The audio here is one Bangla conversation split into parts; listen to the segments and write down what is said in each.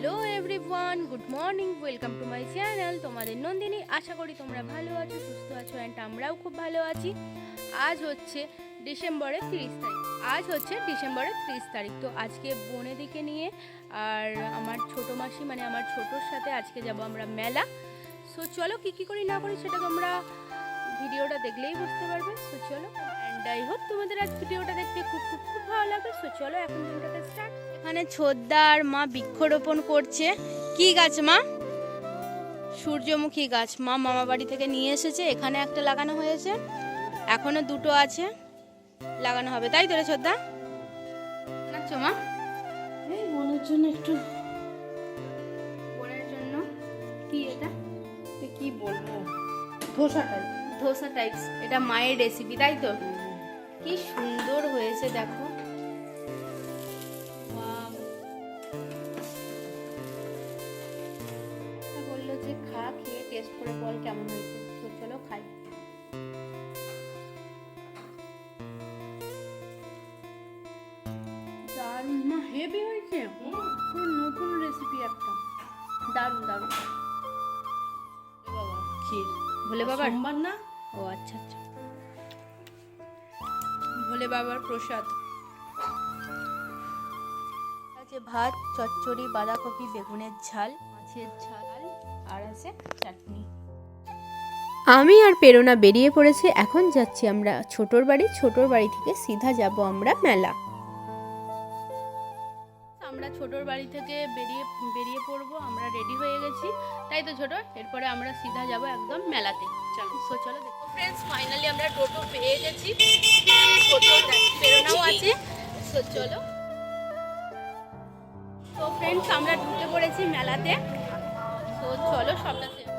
Hello everyone good morning welcome to my channel তোমাদের নন্দিনী, আশা করি তোমরা ভালো আছো, সুস্থ আছো অ্যান্ড আমরাও খুব ভালো আছি। আজ হচ্ছে ডিসেম্বরের তিরিশ তারিখ। আজ হচ্ছে ডিসেম্বরের তিরিশ তারিখ। তো আজকে বনেদিকে নিয়ে আর আমার ছোটো মাসি মানে আমার ছোটোর সাথে আজকে যাব আমরা মেলা। সো চলো কী কী করি না করি সেটা তোমরা ভিডিওটা দেখলেই বুঝতে পারবে। সো চলো অ্যান্ড আই হোপ তোমাদের আজ ভিডিওটা দেখতে খুব খুব খুব ভালো লাগবে। সো চলো, এখন ভিডিওটা স্টার্ট এখানে ছোদ্দার মা বৃক্ষরোপণ করছে। কি গাছ মা? সূর্যমুখী গাছ। মা মামা বাড়ি থেকে নিয়ে এসেছে। এখানে একটা লাগানো হয়েছে। এখনও দুটো আছে। লাগানো হবে। তাই তো রে ছোদ্দা? নাচো মা? এই মনের জন্য একটু বোনের জন্য? কি এটা? কি বলব? ধোসা টাইপস এটা মায়ের রেসিপি তাই তো? কি সুন্দর হয়েছে দেখো। টেস্ট করে বল কেমন হয়েছে। তো চলো খাই। দারুণ না হেভি হয়েছে? পুরো নতুন রেসিপি একটা। দারুণ দারুণ। ক্ষীর ভোলে বাবার? সোমবার না? ও আচ্ছা আচ্ছা। ভোলে বাবার প্রসাদ। আছে ভাত চচ্চড়ি বাঁধাকপি বেগুনের ঝাল মাছের ঝাল। আর আছে চাটনি। আমি আর প্রেরণা বেরিয়ে পড়েছি এখন যাচ্ছি আমরা ছোটোর বাড়ি ছোটোর বাড়ি থেকে সিধা যাব আমরা মেলা। আমরা ছোটর বাড়ি থেকে বেরিয়ে বেরিয়ে পড়ব আমরা রেডি হয়ে গেছি। তাই তো ছোট এরপরে আমরা সিধা যাব একদম মেলাতে। চলো সো চলো দেখো। ফ্রেন্ডস ফাইনালি আমরা টোটো পেয়ে গেছি। টোটো প্রেরণাও আছে। সো চলো। তো ফ্রেন্ডস আমরা ঢুকে পড়েছি মেলাতে। তো চলো সবটাতে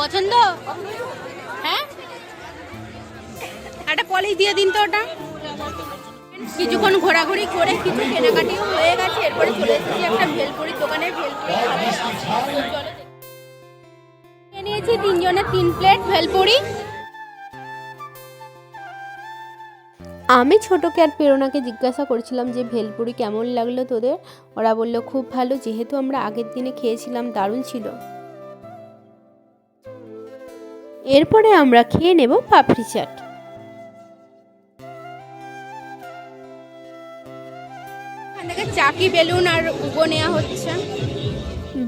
পছন্দ? হ্যাঁ? একটা পলিশ দিয়ে দিন তো ওটা। কিছুক্ষণ ঘোরাঘুরি করে কিছু কেনাকাটিও হয়ে গেছে, এরপরে চলে এসেছি একটা ভেলপুরির দোকানে, ভেলপুরি নিয়েছি তিনজনের তিন প্লেট ভেলপুরি। আমি ছোটোকে আর প্রেরণাকে জিজ্ঞাসা করছিলাম যে, ভেলপুরি কেমন লাগল তোদের? ওরা বলল, খুব ভালো, যেহেতু আমরা আগের দিনে খেয়েছিলাম, দারুণ ছিল। এরপরে আমরা খেয়ে নেব পাপড়ি চাট। চাকি বেলুন আর উগো নেওয়া হচ্ছে।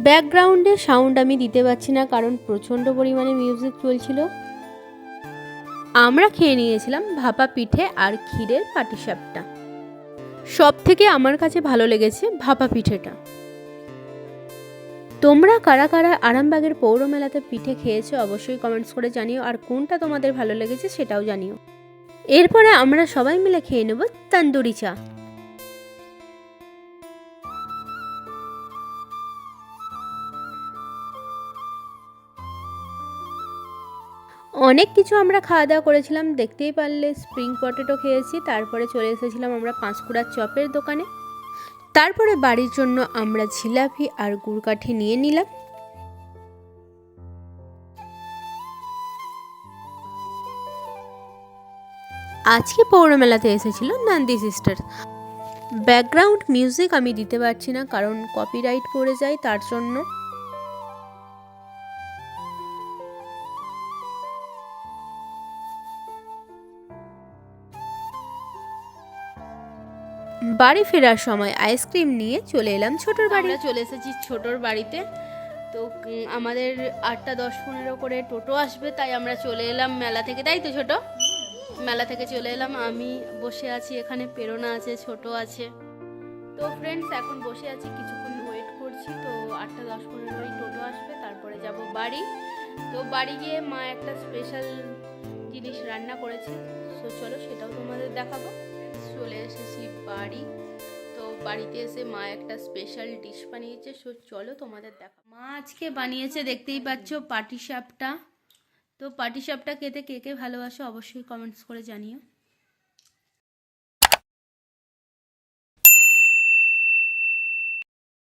ব্যাকগ্রাউন্ডে সাউন্ড আমি দিতে পারছি না কারণ প্রচণ্ড পরিমাণে মিউজিক চলছিল। আমরা খেয়ে নিয়েছিলাম ভাপা পিঠে আর ক্ষীরের পাটিসাপটা। সব থেকে আমার কাছে ভালো লেগেছে ভাপা পিঠেটা। তোমরা কারা কারা আরামবাগের পৌর মেলাতে পিঠে খেয়েছো অবশ্যই কমেন্টস করে জানিও, আর কোনটা তোমাদের ভালো লেগেছে সেটাও জানিও। এরপরে আমরা সবাই মিলে খেয়ে নেব তন্দুরি চা। অনেক কিছু আমরা খাওয়া দাওয়া করেছিলাম, দেখতেই পারলে স্প্রিং পটেটো খেয়েছি, তারপরে চলে এসেছিলাম আমরা পাঁশকুড়ার চপের দোকানে। তারপরে বাড়ির জন্য আমরা ঝিলাপি আর গুড়কাঠি নিয়ে নিলাম। আজকে পৌরমেলাতে এসেছিল নান্দি সিস্টার। ব্যাকগ্রাউন্ড মিউজিক আমি দিতে পারছি না, কারণ কপিরাইট পড়ে যায় তার জন্য। বাড়ি ফেরার সময় আইসক্রিম নিয়ে চলে এলাম ছোটোর বাড়ি। চলে এসেছি ছোটোর বাড়িতে। তো আমাদের আটটা দশ পনেরো করে টোটো আসবে, তাই আমরা চলে এলাম মেলা থেকে। তাই তো ছোটো? মেলা থেকে চলে এলাম। আমি বসে আছি এখানে, প্রেরণা আছে, ছোট আছে। তো ফ্রেন্ডস এখন বসে আছি, কিছুক্ষণ ওয়েট করছি। তো, আটটা দশ পনেরোই টোটো আসবে, তারপরে যাব বাড়ি। তো, বাড়ি গিয়ে মা একটা স্পেশাল জিনিস রান্না করেছে। তো, চলো সেটাও তোমাদের দেখাবো। চলে এসেছি বাড়ি। তো বাড়িতে এসে মা একটা স্পেশাল ডিশ বানিয়েছে, সো চলো তোমাদের দেখা মা আজকে বানিয়েছে, দেখতেই পাচ্ছ পাটিসাপটা তো পাটিসাপটা খেতে কে কে ভালোবাসো অবশ্যই কমেন্টস করে জানিও।